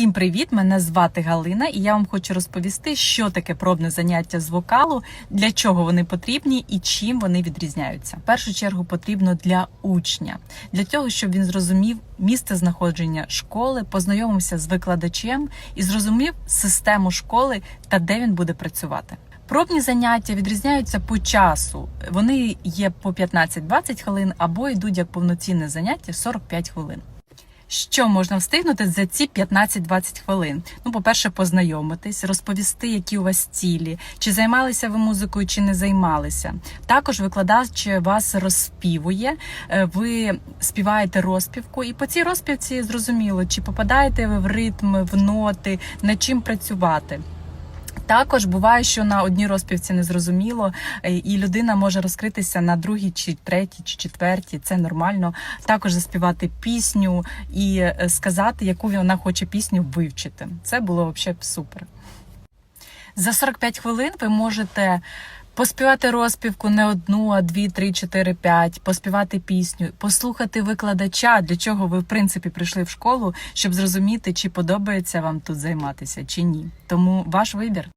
Всім привіт! Мене звати Галина, і я вам хочу розповісти, що таке пробне заняття з вокалу, для чого вони потрібні і чим вони відрізняються. В першу чергу потрібно для учня, для того, щоб він зрозумів місце знаходження школи, познайомився з викладачем і зрозумів систему школи та де він буде працювати. Пробні заняття відрізняються по часу. Вони є по 15-20 хвилин або йдуть як повноцінне заняття 45 хвилин. Що можна встигнути за ці 15-20 хвилин? Ну, по-перше, познайомитись, розповісти, які у вас цілі, чи займалися ви музикою, чи не займалися. Також викладач вас розспівує, е, ви співаєте розпівку, і по цій розпівці зрозуміло, чи попадаєте ви в ритм, в ноти, над чим працювати. Також буває, що на одній розпівці не зрозуміло, е, і людина може розкритися на другій, чи третій, чи четвертій. Це нормально. Також заспівати пісню і е, сказати, яку вона хоче пісню вивчити. Це було взагалі супер. За 45 хвилин ви можете поспівати розпівку не одну, а дві, три, чотири, п'ять, поспівати пісню, послухати викладача, для чого ви в принципі прийшли в школу, щоб зрозуміти, чи подобається вам тут займатися, чи ні. Тому ваш вибір.